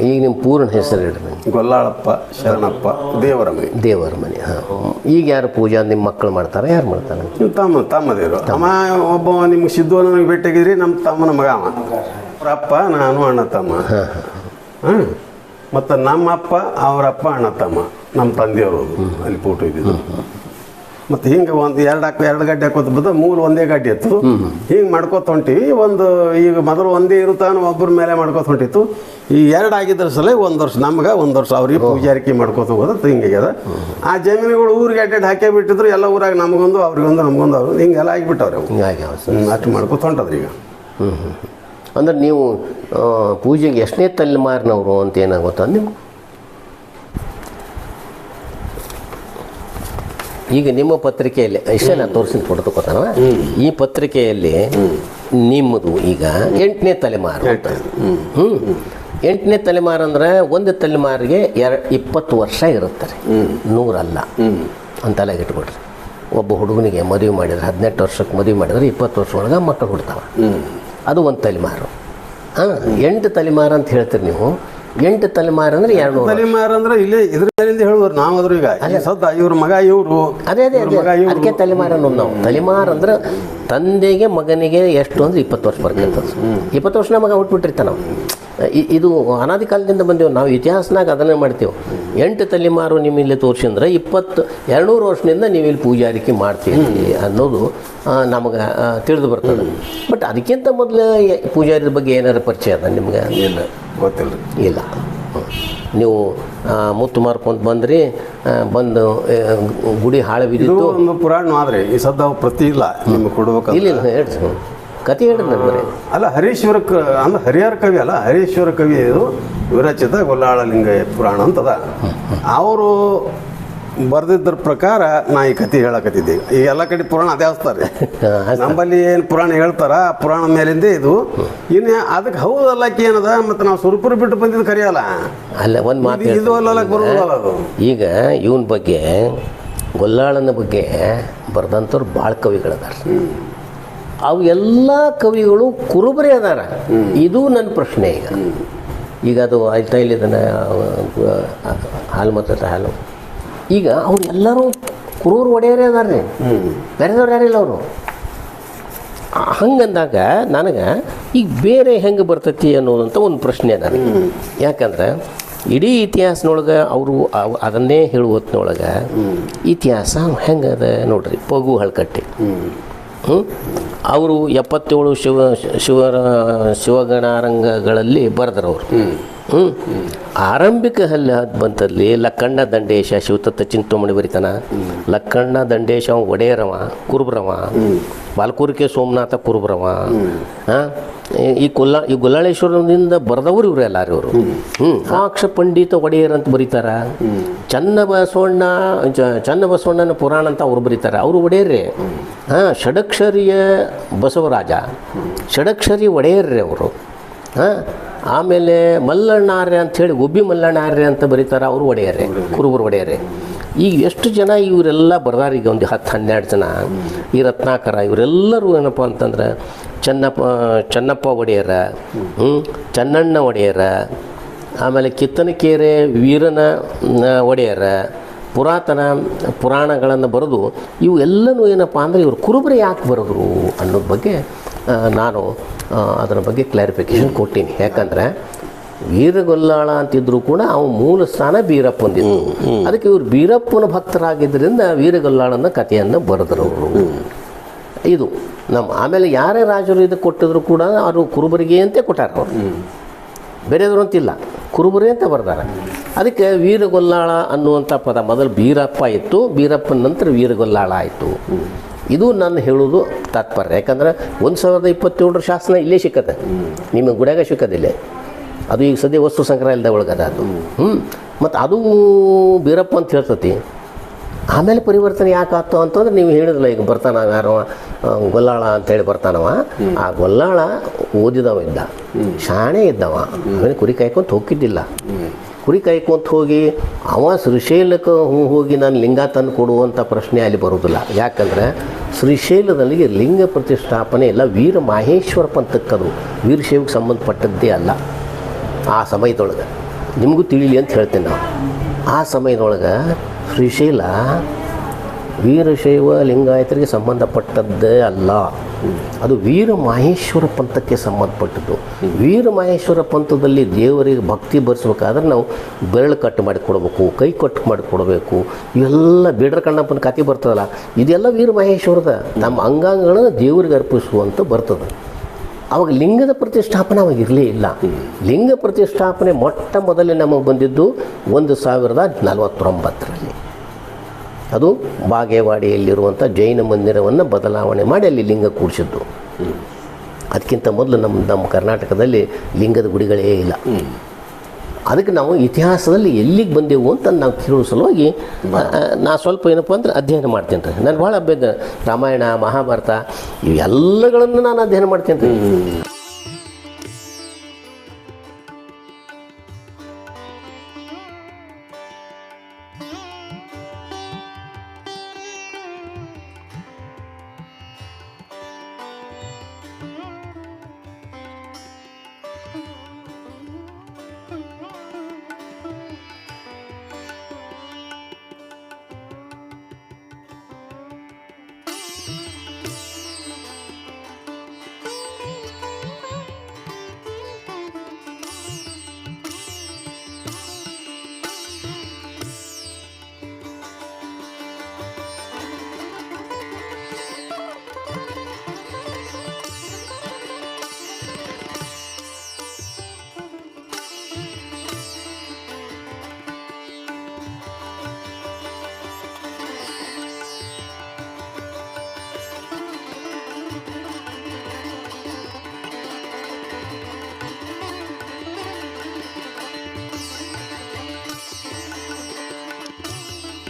ಈಗ ನಿಮ್ಮ ಪೂರ್ಣ ಹೆಸರು ಹೇಳಿ ಗೊಲ್ಲಾಳಪ್ಪ ಶರಣಪ್ಪ ದೇವರ ಮನೆ. ದೇವರ ಮನೆ ಹಾಂ. ಈಗ ಯಾರು ಪೂಜಾ ನಿಮ್ಮ ಮಕ್ಕಳು ಮಾಡ್ತಾರೆ ಯಾರು ಮಾಡ್ತಾರೆ? ನಿಮ್ಮ ತಮ್ಮ ತಮ್ಮದೇವರು. ತಮ್ಮ. ಒಬ್ಬ ನಿಮ್ಗೆ ಸಿದ್ದು ನನಗೆ ಭೇಟಿಯಾಗಿದ್ರಿ ನಮ್ಮ ತಮ್ಮನ ಮಗ ಅವ. ಅವ್ರ ಅಪ್ಪ ನಾನು ಅಣ್ಣ ತಮ್ಮ. ಹಾಂ ಮತ್ತು ನಮ್ಮ ಅಪ್ಪ ಅವರಪ್ಪ ಅಣ್ಣ ತಮ್ಮ. ನಮ್ಮ ತಂದೆಯವರು. ಅಲ್ಲಿ ಫೋಟೋ ಇದ್ದಿದ್ದು. ಮತ್ತು ಹಿಂಗೆ ಒಂದು ಎರಡು ಹಾಕಿ ಎರಡು ಗಡ್ಡೆ ಹಾಕೋತ ಬದ ಮೂರು ಒಂದೇ ಗಡ್ಡೆ ಇತ್ತು. ಹಿಂಗೆ ಮಾಡ್ಕೋತ ಹೊಂಟಿವಿ. ಒಂದು ಈಗ ಮೊದಲು ಒಂದೇ ಇರುತ್ತಾನ ಒಬ್ಬರ ಮೇಲೆ ಮಾಡ್ಕೋತ ಹೊಂಟಿತ್ತು ಈ ಎರಡು ಆಗಿದ್ರ ಸಲ ಒಂದು ವರ್ಷ ನಮ್ಗೆ ಒಂದು ವರ್ಷ ಅವ್ರಿಗೆ ಪೂಜಾರಿಕೆ ಮಾಡ್ಕೋತ ಹೋಗೋದು ಹಿಂಗಾಗ್ಯದ ಆ ಜಮೀನುಗಳು ಊರಿಗೆ ಅಡ್ಡಾಡಿ ಹಾಕೇ ಬಿಟ್ಟಿದ್ರು ಎಲ್ಲ ಊರಾಗ ನಮಗೊಂದು ಅವ್ರಿಗೊಂದು ನಮಗೊಂದು ಅವ್ರು ಹಿಂಗೆಲ್ಲ ಆಗಿಬಿಟ್ಟವ್ರೆ ಅಷ್ಟು ಮಾಡ್ಕೋತ ಹೊಂಟದ್ರಿ ಈಗ. ಹ್ಞೂ ಹ್ಞೂ ಅಂದ್ರೆ ನೀವು ಪೂಜೆಗೆ ಎಷ್ಟನೇ ತಲೆಮಾರಿನವರು ಅಂತ ಏನಾಗುತ್ತಾ ನಿಮ್ಗೆ? ಈಗ ನಿಮ್ಮ ಪತ್ರಿಕೆಯಲ್ಲಿ ಇಷ್ಟೇ ನಾನು ತೋರಿಸಿದ ಫೋಟೋ ಈ ಪತ್ರಿಕೆಯಲ್ಲಿ ನಿಮ್ಮದು ಈಗ ಎಂಟನೇ ತಲೆಮಾರು ಹ್ಞೂ ಎಂಟನೇ. ತಲೆಮಾರು ಅಂದ್ರೆ ಒಂದು ತಲೆಮಾರಿಗೆ ಎರ ಇಪ್ಪತ್ತು ವರ್ಷ ಇರುತ್ತೆ ರೀ. ನೂರಲ್ಲ. ಅಂತೆಲ್ಲ ಇಟ್ಕೊಡ್ರಿ ಒಬ್ಬ ಹುಡುಗನಿಗೆ ಮದುವೆ ಮಾಡಿದ್ರೆ ಹದಿನೆಂಟು ವರ್ಷಕ್ಕೆ ಮದುವೆ ಮಾಡಿದ್ರೆ ಇಪ್ಪತ್ತು ವರ್ಷ ಒಳಗೆ ಮಕ್ಕಳು ಹುಡ್ತಾವ. ಅದು ಒಂದು ತಲೆಮಾರು. ಹಾಂ ಎಂಟು ತಲೆಮಾರು ಅಂತ ಹೇಳ್ತೀರಿ ನೀವು. ಎಂಟು ತಲೆಮಾರು ಅಂದ್ರೆ ಎರಡು ತಲೆಮಾರು ಅಂದ್ರೆ ಇಲ್ಲಿ ಇದ್ರಿಂದ ಹೇಳುವರು ನಾವು ಅದ್ರ ಈಗ ಸದ್ದ ಇವ್ರ ಮಗ ಇವರು. ಅದೇ ಅದೇ ಅದಕ್ಕೆ ತಲೆಮಾರು ಅನ್ನೋದು ನಾವು. ತಲೆಮಾರು ಅಂದ್ರೆ ತಂದೆಗೆ ಮಗನಿಗೆ ಎಷ್ಟು ಅಂದ್ರೆ ಇಪ್ಪತ್ತು ವರ್ಷ ಬರ್ತೈತೆ ಇಪ್ಪತ್ತು ವರ್ಷ ಮಗ ಹುಟ್ಬಿಟ್ಟಿರ್ತಾನೆ ನಾವು ಇದು ಅನಾದಿ ಕಾಲದಿಂದ ಬಂದೇವು. ನಾವು ಇತಿಹಾಸನಾಗ ಅದನ್ನೇ ಮಾಡ್ತೇವೆ. ಎಂಟು ತಲೆಮಾರು ನಿಮ್ಮ ಇಲ್ಲಿ ತೋರಿಸಿದ್ರೆ ಇಪ್ಪತ್ತು ಎರಡುನೂರು ವರ್ಷದಿಂದ ನೀವು ಇಲ್ಲಿ ಪೂಜಾರಿಕೆ ಮಾಡ್ತೀವಿ ಅನ್ನೋದು ನಮಗೆ ತಿಳಿದು ಬರ್ತದೆ. ಬಟ್ ಅದಕ್ಕಿಂತ ಮೊದಲು ಪೂಜಾರಿದ ಬಗ್ಗೆ ಏನಾರು ಪರಿಚಯ ಅದ ನಿಮ್ಗೆ? ಇಲ್ಲ ಗೊತ್ತಿಲ್ಲ. ಇಲ್ಲ. ನೀವು ಮುತ್ತು ಮಾರ್ಕೊಂತ ಬಂದ್ರಿ ಬಂದು ಗುಡಿ ಹಾಳು ಬಿದ್ದಿತ್ತು. ಒಂದು ಪುರಾಣ ಆದರೆ ಈ ಸದ್ದ ಪ್ರತಿ ಇಲ್ಲ. ನಿಮ್ಗೆ ಕೊಡ್ಬೇಕು ಇಲ್ಲ ಹ್ಮ್. ಕತೆ ಹೇಳಿದ್ರೆ ಅಲ್ಲ ಹರೀಶ್ವರ ಕ ಅಂದ್ರೆ ಹರಿಹರ ಕವಿ ಅಲ್ಲ ಹರೀಶ್ವರ ಕವಿ ಇದು ವಿರಚಿತ ಗೊಲ್ಲಾಳ ಲಿಂಗಯ್ಯ ಪುರಾಣ ಅಂತದ. ಅವರು ಬರೆದಿದ್ದರ ಪ್ರಕಾರ ನಾ ಈ ಕತೆ ಹೇಳಕತ್ತಿದ್ದೆ. ಈಗ ಎಲ್ಲ ಕಡೆ ಪುರಾಣ ಅದೇ ಹಚ್ತಾರೆ. ನಮ್ಮಲ್ಲಿ ಏನು ಪುರಾಣ ಹೇಳ್ತಾರ ಆ ಪುರಾಣ ಮೇಲಿಂದ ಇದು. ಇನ್ನು ಅದಕ್ಕೆ ಹೌದಲ್ಲ ಏನದ? ಮತ್ತು ನಾವು ಸುರಪುರ ಬಿಟ್ಟು ಬಂದಿದ್ದು ಕರೆಯಲ್ಲ. ಅಲ್ಲ ಒಂದು ಮಾತು ಇದು- ಇದು ಅಲ್ಲಕ್ಕೆ ಬರೋದಲ್ಲ ಅದು. ಈಗ ಇವನ ಬಗ್ಗೆ ಗೊಲ್ಲಾಳನ ಬಗ್ಗೆ ಬರೆದಂಥವ್ರು ಭಾಳ ಕವಿಗಳದಾರ. ಅವು ಎಲ್ಲ ಕವಿಗಳು ಕುರುಬರೇ ಅದಾರ. ಇದು ನನ್ನ ಪ್ರಶ್ನೆ ಈಗ. ಈಗ ಅದು ಆಯ್ತಾ ಇಲ್ಲ ಇದನ್ನು ಹಾಲು ಮತ್ತ ಹಾಲು. ಈಗ ಅವ್ರು ಎಲ್ಲರೂ ಕುರೂರು ಒಡೆಯರೇ ಅದಾರ್ರಿ. ಬೇರೆದವ್ರು ಯಾರಿಲ್ಲ ಅವರು. ಹಂಗಂದಾಗ ನನಗೆ ಈಗ ಬೇರೆ ಹೆಂಗೆ ಬರ್ತೈತಿ ಅನ್ನೋದಂತ ಒಂದು ಪ್ರಶ್ನೆ ನನಗೆ ಯಾಕಂದ್ರೆ ಇಡೀ ಇತಿಹಾಸನೊಳಗೆ ಅವರು ಅದನ್ನೇ ಹೇಳುವ ಹೊತ್ತಿನೊಳಗೆ ಇತಿಹಾಸ ಹೆಂಗದ ನೋಡ್ರಿ. ಪಗು, ಹಳ್ಕಟ್ಟಿ. ಅವರು ಎಪ್ಪತ್ತೇಳು ಶಿವ ಶಿವರ ಶಿವಗಣಾರಂಗಗಳಲ್ಲಿ ಬರೆದ್ರವ್ರು. ಹ್ಞೂ ಆರಂಭಿಕ ಹಲ್ಲಿ ಬಂತಲ್ಲಿ ಲಕ್ಕಣ್ಣ ದಂಡೇಶ ಶಿವತತ್ತ ಚಿಂತಾಮಣಿ ಬರಿತಾನ. ಲಕ್ಕಣ್ಣ ದಂಡೇಶ ಒಡೆಯರವ, ಕುರುಬ್ರವ. ಬಾಲ್ಕೂರಿಕೆ ಸೋಮನಾಥ ಕುರುಬ್ರವ. ಈ ಕೊಲ್ಲ ಈ ಗುಲ್ಲಾಳೇಶ್ವರದಿಂದ ಬರೆದವರು ಇವರು ಎಲ್ಲಾರು ಇವರು. ಹ್ಞೂ ಸಾಕ್ಷ ಪಂಡಿತ ಒಡೆಯರ್ ಅಂತ ಬರೀತಾರ. ಚನ್ನ ಬಸವಣ್ಣ ಚನ್ನ ಬಸವಣ್ಣನ ಪುರಾಣ ಅಂತ ಅವ್ರು ಬರೀತಾರೆ. ಅವರು ಒಡೆಯರ್ರೆ. ಹಾಂ, ಷಡಕ್ಷರಿಯ ಬಸವರಾಜ. ಷಡಕ್ಷರಿ ಒಡೆಯರ್ರೆ ಅವರು. ಹಾಂ? ಆಮೇಲೆ ಮಲ್ಲಣ್ಣಾರ್ಯ ಅಂಥೇಳಿ ಒಬ್ಬಿ ಮಲ್ಲಣ್ಣಾರ್ಯ ಅಂತ ಬರೀತಾರೆ ಅವರು ಒಡೆಯರೆ ಕುರುಬರು ಒಡೆಯರೆ ಈಗ ಎಷ್ಟು ಜನ ಇವರೆಲ್ಲ ಬರ್ದಾರ ಈಗ ಒಂದು ಹತ್ತು ಹನ್ನೆರಡು ಜನ, ಈ ರತ್ನಾಕರ ಇವರೆಲ್ಲರೂ ಏನಪ್ಪ ಅಂತಂದ್ರೆ ಚೆನ್ನಪ್ಪ ಚೆನ್ನಪ್ಪ ಒಡೆಯರ ಹ್ಞೂ ಚನ್ನಣ್ಣ ಒಡೆಯರ, ಆಮೇಲೆ ಕಿತ್ತನಕೇರೆ ವೀರನ ಒಡೆಯರ, ಪುರಾತನ ಪುರಾಣಗಳನ್ನು ಬರೆದು ಇವು ಎಲ್ಲನೂ ಏನಪ್ಪ ಅಂದರೆ ಇವರು ಕುರುಬರು ಯಾಕೆ ಬರೆದ್ರು ಅನ್ನೋದ್ರ ಬಗ್ಗೆ ನಾನು ಅದರ ಬಗ್ಗೆ ಕ್ಲಾರಿಫಿಕೇಶನ್ ಕೊಟ್ಟೀನಿ. ಯಾಕಂದರೆ ವೀರಗೊಲ್ಲಾಳ ಅಂತಿದ್ರು ಕೂಡ ಅವ ಮೂಲ ಸ್ಥಾನ ಬೀರಪ್ಪಂದಿದ್ದು ಅದಕ್ಕೆ ಇವರು ಬೀರಪ್ಪನ ಭಕ್ತರಾಗಿದ್ದರಿಂದ ವೀರಗೊಲ್ಲಾಳನ ಕಥೆಯನ್ನು ಬರೆದ್ರು ಅವರು. ಇದು ನಮ್ಮ ಆಮೇಲೆ ಯಾರೇ ರಾಜರು ಇದು ಕೊಟ್ಟಿದ್ರು ಕೂಡ ಅವರು ಕುರುಬರಿಗೆ ಅಂತ ಕೊಟ್ಟಾರ ಅವರು. ಬೇರೆಯವರು ಅಂತಿಲ್ಲ ಕುರುಬರಿ ಅಂತ ಬರ್ದಾರೆ. ಅದಕ್ಕೆ ವೀರಗೊಲ್ಲಾಳ ಅನ್ನುವಂಥ ಪದ ಮೊದಲು ಬೀರಪ್ಪ ಇತ್ತು ಬೀರಪ್ಪನ ನಂತರ ವೀರಗೊಲ್ಲಾಳ ಆಯಿತು. ಇದು ನಾನು ಹೇಳೋದು ತಾತ್ಪರ್ಯ. ಯಾಕಂದ್ರೆ ಒಂದು ಸಾವಿರದ ಇಪ್ಪತ್ತೇಳರ ಶಾಸನ ಇಲ್ಲೇ ಸಿಕ್ಕತ್ತೆ. ನಿಮ್ಮ ಗುಡ್ಯಾಗ ಸಿಕ್ಕದಿಲ್ಲೇ ಅದು ಈಗ ಸದ್ಯ ವಸ್ತು ಸಂಗ್ರಹಾಲಯದ ಒಳಗದ ಅದು. ಹ್ಞೂ ಮತ್ತು ಅದು ಬೀರಪ್ಪ ಅಂತ ಹೇಳ್ತತಿ. ಆಮೇಲೆ ಪರಿವರ್ತನೆ ಯಾಕೆ ಆಯ್ತು ಅಂತಂದ್ರೆ ನೀವು ಹೇಳಿದ್ರಲ್ಲ ಈಗ ಬರ್ತಾನ ಯಾರು ಗೊಲ್ಲಾಳ ಅಂತೇಳಿ ಬರ್ತಾನವ. ಆ ಗೊಲ್ಲಾಳ ಓದಿದವ ಇದ್ದ. ಶಾಣೆ ಇದ್ದವ. ಆಮೇಲೆ ಕುರಿ ಕಾಯ್ಕೊಂತ ಹೋಗಿದ್ದಿಲ್ಲ. ಕುರಿ ಕಾಯ್ಕೊಂತ ಹೋಗಿ ಅವ ಶ್ರೀಶೈಲಕ್ಕೆ ಹೋಗಿ ನಾನು ಲಿಂಗ ತಂದು ಕೊಡುವಂಥ ಪ್ರಶ್ನೆ ಅಲ್ಲಿ ಬರೋದಿಲ್ಲ ಯಾಕಂದ್ರೆ ಶ್ರೀಶೈಲದಲ್ಲಿ ಲಿಂಗ ಪ್ರತಿಷ್ಠಾಪನೆ ಎಲ್ಲ ವೀರ ಮಾಹೇಶ್ವರ ಪಂಥಕ್ಕದು. ವೀರಶೈವಕ್ಕೆ ಸಂಬಂಧಪಟ್ಟದ್ದೇ ಅಲ್ಲ ಆ ಸಮಯದೊಳಗೆ. ನಿಮಗೂ ತಿಳಿಲಿ ಅಂತ ಹೇಳ್ತೇನೆ ನಾವು ಆ ಸಮಯದೊಳಗೆ ಶ್ರೀಶೈಲ ವೀರಶೈವ ಲಿಂಗಾಯತರಿಗೆ ಸಂಬಂಧಪಟ್ಟದ್ದೇ ಅಲ್ಲ. ಅದು ವೀರ ಮಹೇಶ್ವರ ಪಂಥಕ್ಕೆ ಸಂಬಂಧಪಟ್ಟದ್ದು. ವೀರ ಮಹೇಶ್ವರ ಪಂಥದಲ್ಲಿ ದೇವರಿಗೆ ಭಕ್ತಿ ಬರೆಸ್ಬೇಕಾದ್ರೆ ನಾವು ಬೆರಳು ಕಟ್ಟು ಮಾಡಿ ಕೊಡಬೇಕು, ಕೈ ಕಟ್ಟು ಮಾಡಿ ಕೊಡಬೇಕು. ಇವೆಲ್ಲ ಬೇಡರ ಕಣ್ಣಪ್ಪನ ಕತೆ ಬರ್ತದಲ್ಲ, ಇದೆಲ್ಲ ವೀರ ಮಹೇಶ್ವರದ. ನಮ್ಮ ಅಂಗಾಂಗಗಳನ್ನು ದೇವರಿಗೆ ಅರ್ಪಿಸುವಂತ ಬರ್ತದೆ. ಅವಾಗ ಲಿಂಗದ ಪ್ರತಿಷ್ಠಾಪನೆ ಅವಾಗ ಇರಲೇ ಇಲ್ಲ. ಲಿಂಗ ಪ್ರತಿಷ್ಠಾಪನೆ ಮೊಟ್ಟ ಮೊದಲೇ ನಮಗೆ ಬಂದಿದ್ದು ಒಂದು ಸಾವಿರದ ನಲವತ್ತೊಂಬತ್ತರಲ್ಲಿ. ಅದು ಬಾಗೇವಾಡಿಯಲ್ಲಿರುವಂಥ ಜೈನ ಮಂದಿರವನ್ನು ಬದಲಾವಣೆ ಮಾಡಿ ಅಲ್ಲಿ ಲಿಂಗ ಕೂಡಿಸಿದ್ದು. ಅದಕ್ಕಿಂತ ಮೊದಲು ನಮ್ಮ ನಮ್ಮ ಕರ್ನಾಟಕದಲ್ಲಿ ಲಿಂಗದ ಗುಡಿಗಳೇ ಇಲ್ಲ. ಅದಕ್ಕೆ ನಾವು ಇತಿಹಾಸದಲ್ಲಿ ಎಲ್ಲಿಗೆ ಬಂದೆವು ಅಂತ ನಾವು ಕೇಳುವ ಸಲುವಾಗಿ ನಾ ಸ್ವಲ್ಪ ಏನಪ್ಪ ಅಂದ್ರೆ ಅಧ್ಯಯನ ಮಾಡ್ತೀನಿ ರೀ. ನಾನು ಭಾಳ ಅಭ್ಯದ ರಾಮಾಯಣ ಮಹಾಭಾರತ ಇವೆಲ್ಲಗಳನ್ನು ನಾನು ಅಧ್ಯಯನ ಮಾಡ್ತೀನಿ ರೀ.